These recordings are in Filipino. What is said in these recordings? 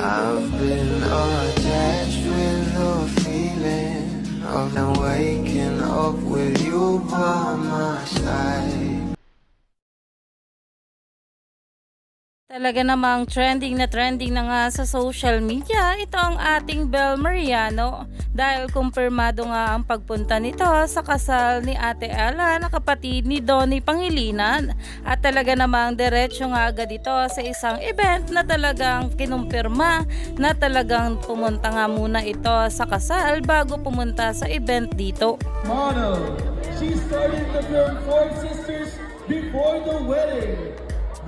I've been attached with the feeling of Talaga namang trending na trending na nga sa social media ito ang ating Bel Mariano dahil kumpirmado nga ang pagpunta nito sa kasal ni Ate Ella na kapatid ni Donnie Pangilinan at talaga namang diretso nga agad ito sa isang event na talagang kinumpirma na talagang pumunta nga muna ito sa kasal bago pumunta sa event dito. Model. She started the film Four Sisters before the wedding.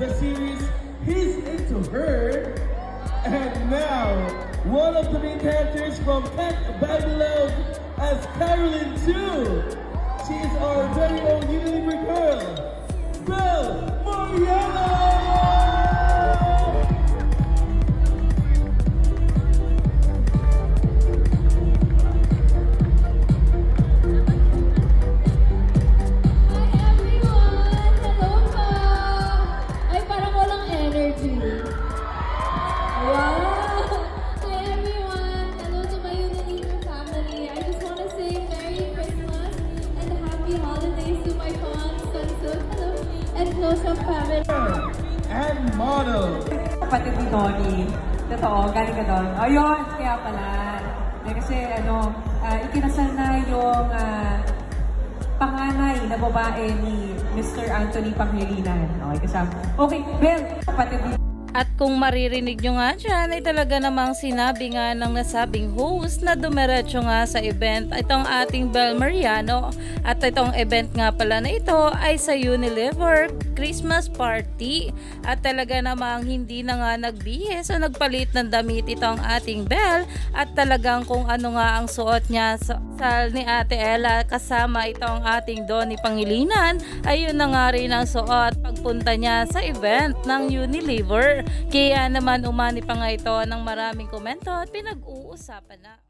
The series He's Into Her. And now, one of the main characters from Cat Babylon as Carolyn too. And family. And model. kapatid ni Donnie. Totoo, galing ka doon. Ayun, kaya pala. Eh, kasi ano, ah, ikinasal na yung ah, panganay na babae ni Mr. Anthony Pangilinan. Okay, kasama. Okay, Bel, kapatid ni At kung maririnig nyo nga dyan, ay talaga namang sinabi nga ng nasabing host na dumiretso nga sa event itong ating Bel Mariano. At itong event nga pala na ito ay sa Unilever Christmas Party. At talaga namang hindi na nga nagbihis o nagpalit ng damit itong ating Bel. At talagang kung ano nga ang suot niya sa sal ni Ate Ella kasama itong ating Donnie Pangilinan, ayun na nga rin ang suot pagpunta niya sa event ng Unilever. Kaya naman umani pa nga ito ng maraming komento at pinag-uusapan na.